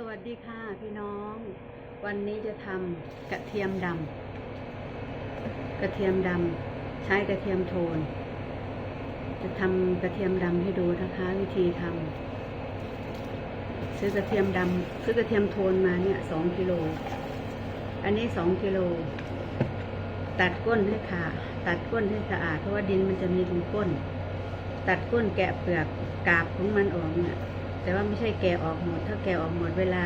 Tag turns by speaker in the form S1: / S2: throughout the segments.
S1: สวัสดีค่ะพี่น้อง วันนี้จะทำกระเทียมดำกระเทียมดำใช้กระเทียมโทน จะทำกระเทียมดำให้ดูนะคะ วิธีทำซื้อกระเทียมดำซื้อกระเทียมโทนมาเนี่ยสองกิโลอันนี้สองกิโลตัดก้นให้ขาดตัดก้นให้สะอาดเพราะว่าดินมันจะมีตรงก้น ตัดก้นแกะเปลือกกาบของมันออกเนี่ย แต่ว่าไม่ใช่แกะออกหมด ถ้าแกะออกหมดเวลา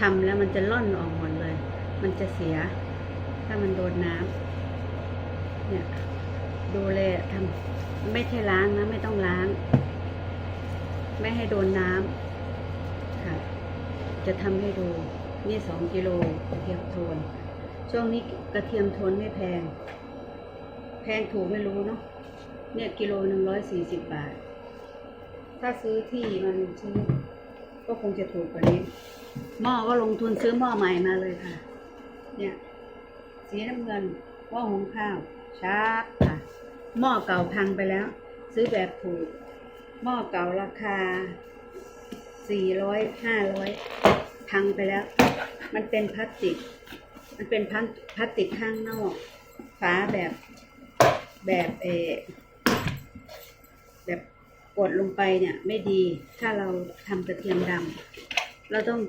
S1: ทำแล้วมันจะล่อนออกหมดเลย มันจะเสีย ถ้ามันโดนน้ำเนี่ย ดูแลทำไม่ใช่ล้างนะ ไม่ต้องล้าง ไม่ให้โดนน้ำค่ะ จะทำให้ดู นี่สองกิโลกระเทียมโทน ช่วงนี้กระเทียมโทนไม่แพง แพงถูกไม่รู้เนาะเนี่ยกิโลหนึ่งร้อยสี่สิบบาท ถ้าซื้อที่มันซื้อก็คงจะถูกกว่านี้ หม้อก็ลงทุนซื้อหม้อใหม่มาเลยค่ะ เนี่ย สีน้ำเงินหม้อหุงข้าวชาร์ปค่ะ หม้อเก่าพังไปแล้ว ซื้อแบบถูก หม้อเก่าราคาสี่ร้อยห้าร้อยพังไปแล้ว มันเป็นพลาสติก มันเป็นพลาสพลาสติกข้างนอกฝาแบบแบบเอแบบ กดลงไปเนี่ยไม่ดีถ้าเราทำกระเทียมดำเราต้อง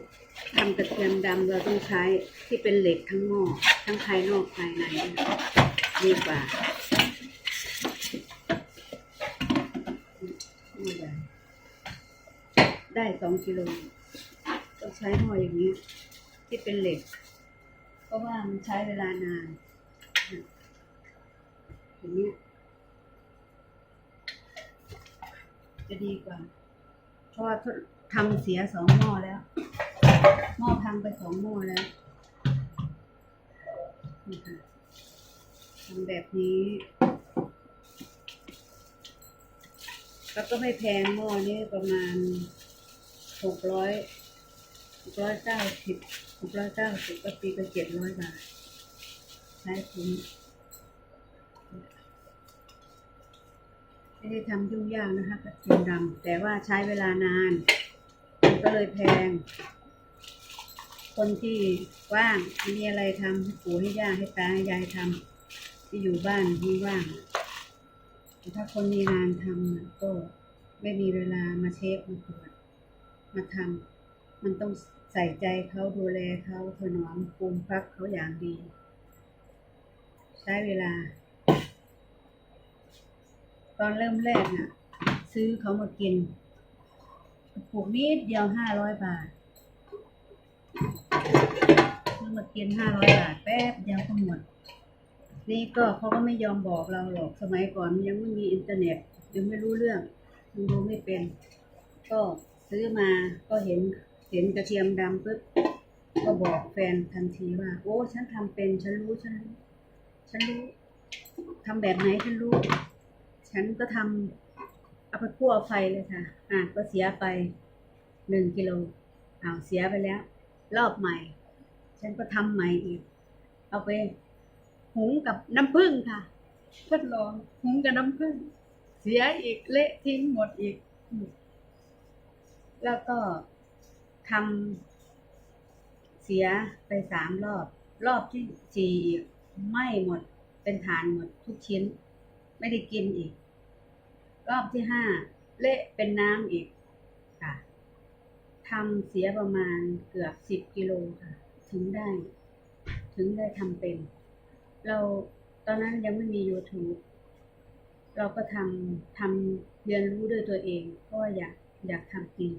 S1: ทำกระเทียมดำเราต้องใช้ที่เป็นเหล็กทั้งหม้อทั้งภายนอกภายในดีกว่าได้สองกิโลต้องใช้หม้ออย่างนี้ ที่เป็นเหล็ก เพราะว่ามันใช้เวลานานอย่างนี้ย จะดีกว่า เพราะว่าทำเสียสองหม้อแล้ว หม้อพังไปสองหม้อแล้วนี่ค่ะทำแบบนี้แล้วก็ไม่แพงหม้อนี้ประมาณหกร้อยหกร้อยเก้าสิบหกร้อยเก้าสิบก็ปีก็เจ็ดร้อยบาทใช้คุ้ม ไม่ได้ทำยุ่งยากนะคะกระเทียมดำแต่ว่าใช้เวลานาน มันก็เลยแพง คนที่ว่างมีอะไรทำให้ปู่ให้ย่าให้ตาให้ยายทำที่อยู่บ้านที่ว่างแต่ถ้าคนมีงานทำก็ไม่มีเวลามาเช็คมาตรวจมาทำมันต้องใส่ใจเขาดูแลเขาถนอมปรุงพักเขาอย่างดี ใช้เวลา ตอนเริ่มแรกน่ะ ซื้อเขามากินกระปุกนิดเดียวห้าร้อยบาทซื้อมากินห้าร้อยบาทแป๊บเดียวก็หมด นี่ก็เขาก็ไม่ยอมบอกเราหรอกสมัยก่อนมันยังไม่มีอินเทอร์เน็ตยังไม่รู้เรื่องยังดูไม่เป็น ก็ซื้อมาก็เห็นเห็นกระเทียมดำปุ๊บก็บอกแฟนทันทีว่า โอ้ ฉันทำเป็นฉันรู้ฉันฉันรู้ทำแบบไหนฉันรู้ ฉันก็ทำเอาไปคั่วไฟเลยค่ะ อะก็เสียไปหนึ่งกิโลอ้าวเสียไปแล้ว รอบใหม่ ฉันก็ทำใหม่อีก เอาไปหุงกับน้ำผึ้งค่ะทดลองหุงกับน้ำผึ้งเสียอีกเละทิ้งหมดอีก แล้วก็ทำเสียไปสามรอบ รอบที่สี่อีกไม้หมดเป็นฐานหมดทุกชิ้น ไม่ได้กินอีก รอบที่ห้าเละเป็นน้ำอีกค่ะทำเสียประมาณเกือบสิบกิโลค่ะ ถึงได้ ถึงได้ทำเป็น เราตอนนั้นยังไม่มี YouTube เราก็ทำทำเรียนรู้ด้วยตัวเองเพราะอยากอยากทำจริง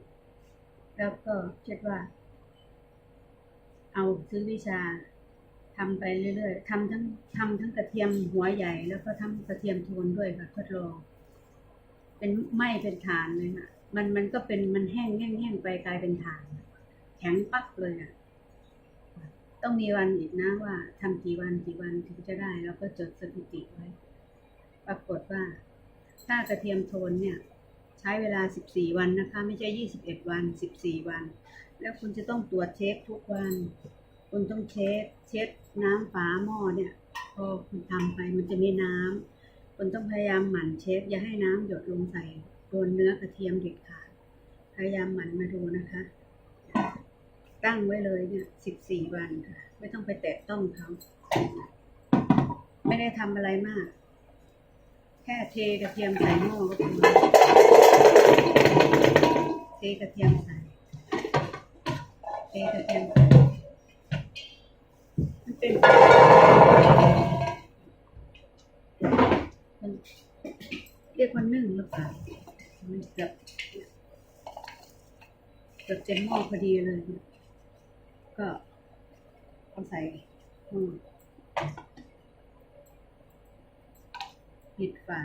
S1: แล้วก็คิดว่า เอาซื้อวิชาทำไปเรื่อยๆทำทั้งทำทั้งกระเทียมหัวใหญ่ แล้วก็ทำกระเทียมโทนด้วยค่ะทดลอง เป็นไหมเป็นฐานเลยค่ะมันมันก็เป็นมันแห้งแห้งแห้งไปกลายเป็นฐาน แข็งปักเลยอะต้องมีวันอีกนะว่าทำกี่วันกี่วันถึงจะได้ แล้วก็จดสถิติไว้ ปรากฏว่า ถ้ากระเทียมโทนเนี่ย ใช้เวลา 14 วันนะคะ ไม่ใช่ 21 วัน 14 วัน แล้วคุณจะต้องตรวจเช็คทุกวัน คุณต้องเช็คเช็ดน้ำฝาหม้อเนี่ย พอคุณทำไปมันจะมีน้ำ คุณต้องพยายามหมั่นเช็คอย่าให้น้ำหยดลงใส่โดนเนื้อกระเทียมเด็ดขาด พยายามหมั่นมาดูนะคะ ตั้งไว้เลยเนี่ยสิบสี่วันค่ะ ไม่ต้องไปแตะต้องเขา ไม่ได้ทำอะไรมาก แค่เทกระเทียมใส่หม้อก็พอเทกระเทียมใส่เทกระเทียมใส่มันเป็น เรียกว่านึ่งหรือเปล่ามันเกือบเกือบเต็มหม้อพอดีเลย ก็เอาใส่หม้อปิดฝา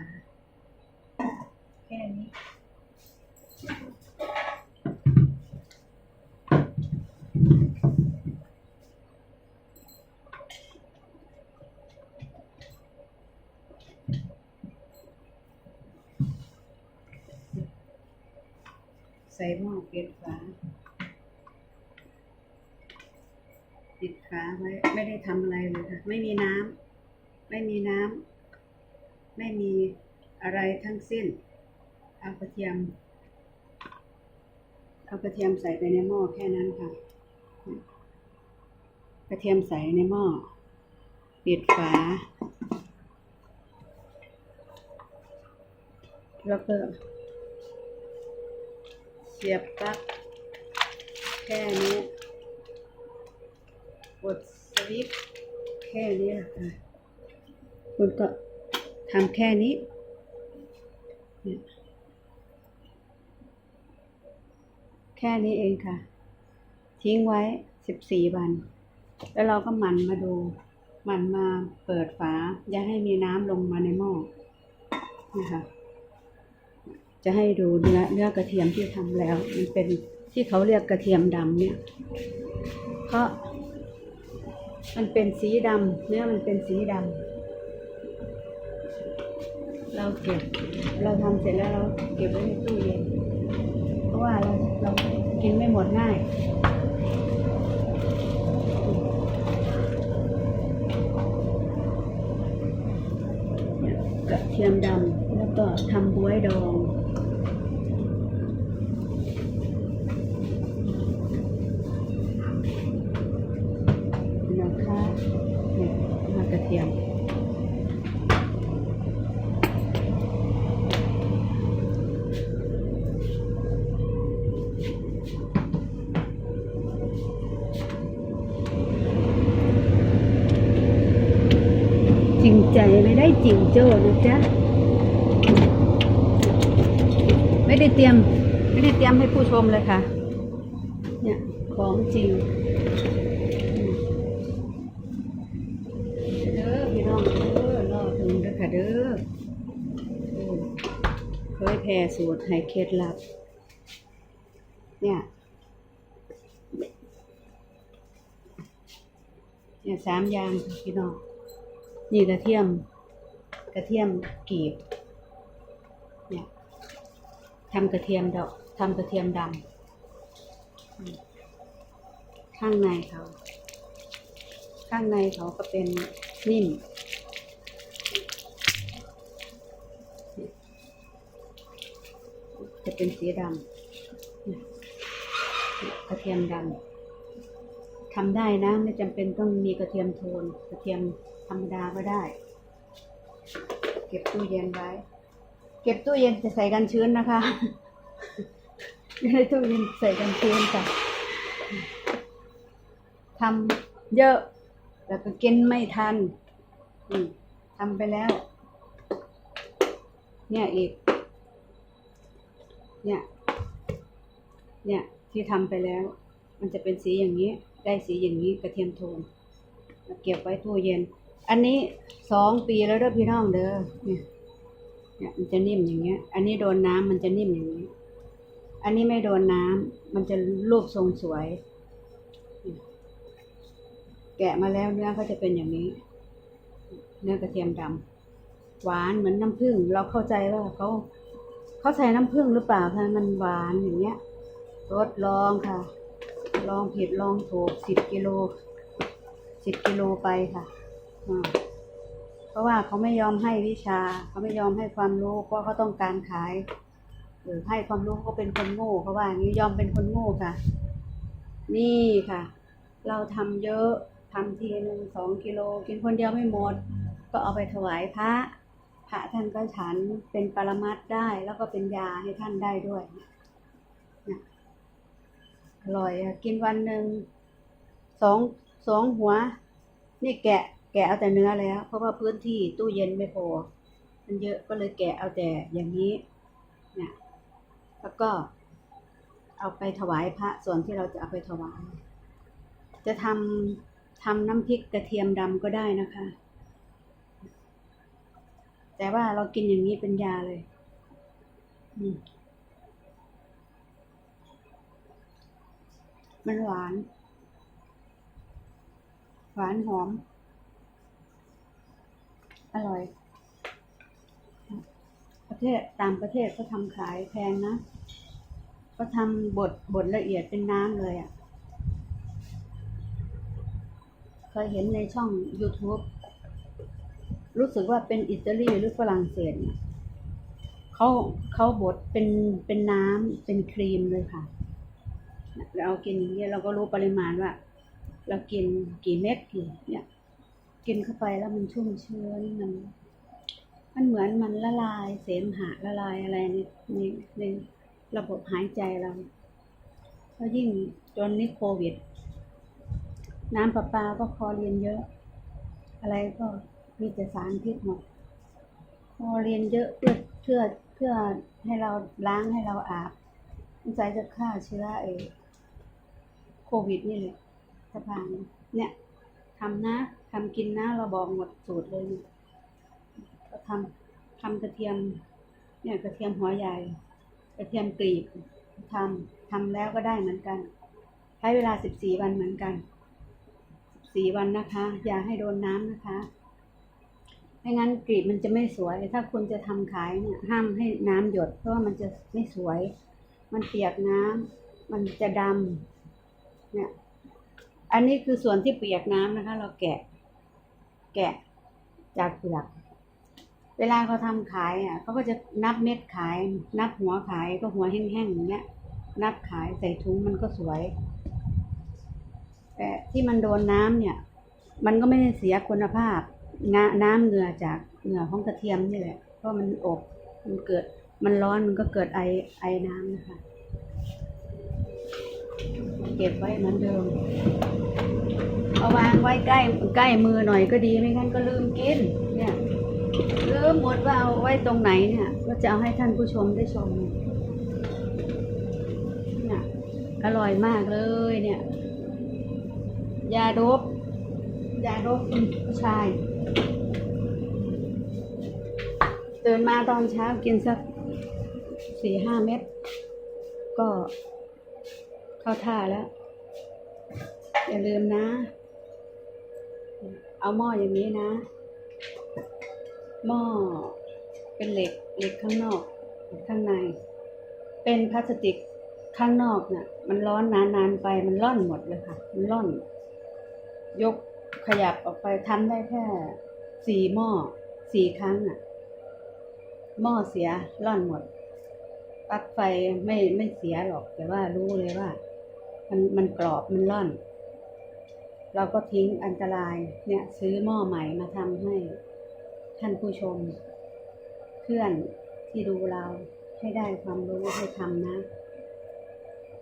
S1: แค่นี้ ใส่หม้อปิดฝา ปิ ดฝาไว้ ไม่ได้ทำอะไรเลยค่ะ ไม่มีน้ำไม่มีน้ำไม่มีอะไรทั้งสิ้น เอากระเทียม เอากระเทียมใส่ไปในหม้อแค่นั้นค่ะ กระเทียมใส่ในหม้อปิดฝา แล้วก็เสียบปลั๊กแค่นี้ กดสวิตแค่นี้แหละค่ะคุณก็ทำแค่นี้แค่นี้เองค่ะ ทิ้งไว้สิบสี่วัน แล้วเราก็หมั่นมาดูหมั่นมาเปิดฝา อย่าให้มีน้ำลงมาในหม้อนะคะจะให้ดูเนื้อเนื้อกระเทียมที่ทำแล้ว มันเป็นที่เขาเรียกกระเทียมดำเนี่ยเพราะ มันเป็นสีดำเนื้อมันเป็นสีดำเราเก็บ เราทำเสร็จแล้วเราเก็บไว้ในตู้เย็นเพราะว่าเราเรากินไม่หมดง่ายกระเทียมดำแล้วก็ทำบ๊วยดอง นะคะเนี่ยมากระเทียม จริงใจไม่ได้จริง โจ้นะจ๊ะไม่ได้เตรียม ไม่ได้เตรียมให้ผู้ชมเลยค่ะ เนี่ยของจริงเด้อพี่น้องเด้อรอถึงเด้อค่ะเด้อเคยแผ่สูตรให้เคล็ดลับ เนี่ยเนี่ยสามอย่างพี่น้องนี่กระเทียม กระเทียมกรีบเนี่ยทำกระเทียมดอกทำกระเทียมดำข้างในเขา ข้างในเขาก็เป็นนิ่มจะเป็นสีดำกระเทียมดำทำได้นะ ไม่จำเป็นต้องมีกระเทียมโทน กระเทียมธรรมดาก็ได้ ก็บตู้เย็นไว้ เก็บตู้เย็นจะใส่กันชื้นนะคะไม่ได้ตู้เย็นใส่กันชื้นจ้ะทำเยอะแล้วก็กินไม่ทันทำไปแล้ว เนี่ยอีก เนี่ย เนี่ยที่ทำไปแล้ว มันจะเป็นสีอย่างนี้ ได้สีอย่างนี้กระเทียมโทนแล้วเก็บไว้ตู้เย็น อันนี้สองปีแล้วเด้อพี่น้องเด้อเนี่ยเนี่ยมันจะนิ่มอย่างเงี้ย อันนี้โดนน้ำมันจะนิ่มอย่างนี้ อันนี้ไม่โดนน้ำมันจะรูปทรงสวย แกะมาแล้วเนื้อก็จะเป็นอย่างนี้ เนื้อกระเทียมดำหวานเหมือนน้ำผึ้งเราเข้าใจว่าเขาเขาใส่น้ำผึ้งหรือเปล่าคะมันหวานอย่างเงี้ยทดลองค่ะ ลองผิดลองถูกสิบกิโลสิบกิโลไปค่ะ เพราะว่าเขาไม่ยอมให้วิชา เขาไม่ยอมให้ความรู้ เพราะเขาต้องการขาย หรือให้ความรู้เขาเป็นคนโง่เขาว่าอย่างนี้ยอมเป็นคนโง่ค่ะ นี่ค่ะ เราทำเยอะทำทีหนึ่งสองกิโล กินคนเดียวไม่หมด ก็เอาไปถวายพระ พระท่านก็ฉันเป็นปรมัตได้ แล้วก็เป็นยาให้ท่านได้ด้วยนะอร่อยอะกินวันหนึ่งสองสองหัว นี่แกะ แกะเอาแต่เนื้อแล้ว เพราะว่าพื้นที่ตู้เย็นไม่พอ มันเยอะก็เลยแกะเอาแต่อย่างนี้เนี่ยแล้วก็เอาไปถวายพระส่วนที่เราจะเอาไปถวาย จะทำทำน้ำพริกกระเทียมดำก็ได้นะคะ แต่ว่าเรากินอย่างนี้เป็นยาเลยมันหวาน หวานหอม อร่อย ประ เทศตางประเทศก็ทำขายแพงนะ ก็ทำบดบดละเอียดเป็นน้ำเลยอะ่ะ เคยเห็นในช่อง YouTube รู้สึกว่าเป็นอิตาลีหรือฝรั่งเศสเนี่ยเขาเขาบดเป็นเป็นน้ำเป็นครีมเลยค่ะ เรากินอย่างเงี้ยเราก็รู้ปริมาณว่า เรากินกี่เม็ดกี่เนี่ย กินเข้าไปแล้วมันชุ่มชื้นมัน มันเหมือนมันละลายเสมหะละลายอะไรในในในระบบหายใจเราเพราะยิ่งจนนี้โควิด น้ำประปาก็คอเรียนเยอะ อะไรก็มีแต่สารพิษหมดคอเรียนเยอะเพื่อเพื่อเพื่อให้เราล้างให้เราอาบสงสัยจะฆ่าเชื้อไอ้โควิดนี่แหละสะพานเนี่ยทำนะทำกินนะเราบอกหมดสูตรเลย ทำทำกระเทียม เนี่ยกระเทียมหัวใหญ่ กระเทียมกรีบทำทำแล้วก็ได้เหมือนกัน ใช้เวลาสิบสี่วันเหมือนกันสิบสี่วันนะคะ อย่าให้โดนน้ำนะคะไม่งั้นกรีบมันจะไม่สวย ถ้าคุณจะทำขายเนี่ยห้ามให้น้ำหยด เพราะว่ามันจะไม่สวย มันเปียกน้ำมันจะดำเนี่ย อันนี้คือส่วนที่เปียกน้ำนะคะ เราแกะ แกะจากเปลือก เวลาเขาทำขายอะเขาก็จะนับเม็ดขาย นับหัวขายก็หัวแห้งๆอย่างเงี้ย นับขายใส่ถุงมันก็สวย แต่ที่มันโดนน้ำเนี่ย มันก็ไม่ได้เสียคุณภาพงาน้ำเหงื่อจากเหงื่อของกระเทียมนี่แหละ เพราะมันอบมันเกิด มันร้อนมันก็เกิดไอไอน้ำนะคะ เก็บไว้เหมือนเดิมเอาวางไว้ใกล้ใกล้มือหน่อยก็ดีไม่งั้นก็ลืมกิน เนี่ย ลืมหมดว่าเอาไว้ตรงไหนเนี่ย ก็จะเอาให้ท่านผู้ชมได้ชมเนี่ยอร่อยมากเลยเนี่ย ยาดบยาดบผู้ชายตื่นมาตอนเช้ากินสักสี่ห้าเม็ดก็เข้าท่าแล้ว อย่าลืมนะ เอาหม้ออย่างนี้นะ หม้อเป็นเหล็กเหล็กข้างนอก ข้างใน เป็นพลาสติกข้างนอกน่ะ มันร้อนนานๆไปมันร่อนหมดเลยค่ะ มันร่อน ยกขยับออกไปทำได้แค่สี่หม้อสี่ครั้งอะ หม้อเสียร่อนหมดปลั๊กไฟไม่ไม่เสียหรอก แต่ว่ารู้เลยว่า มันมันกรอบมันร่อน เราก็ทิ้งอันตรายเนี่ย ซื้อหม้อใหม่มาทำให้ ท่านผู้ชม เพื่อนที่ดูเราให้ได้ความรู้ให้ทำนะ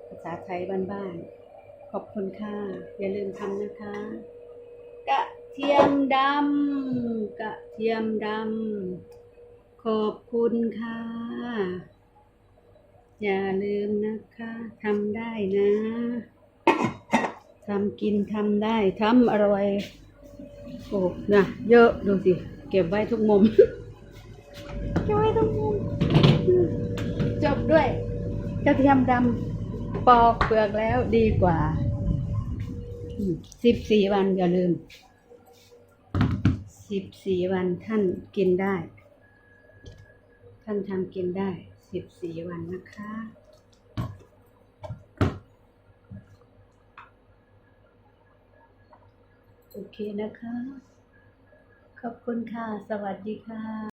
S1: ภาษาไทยบ้านๆขอบคุณค่ะ อย่าลืมทำนะคะ กระเทียมดำกระเทียมดำขอบคุณค่ะ อย่าลืมนะคะทำได้นะทำกินทำได้ทำอร่อยโอ้นะเยอะดูสิ เก็บไว้ทุกมุม เก็บไว้ทุกมุม จบด้วย กระเทียมดำปอกเปลือกแล้วดีกว่า สิบสี่วันอย่าลืม สิบสี่วันท่านกินได้ ท่านทำกินได้ สิบสี่วันนะคะโอเคนะคะ ขอบคุณค่ะ สวัสดีค่ะ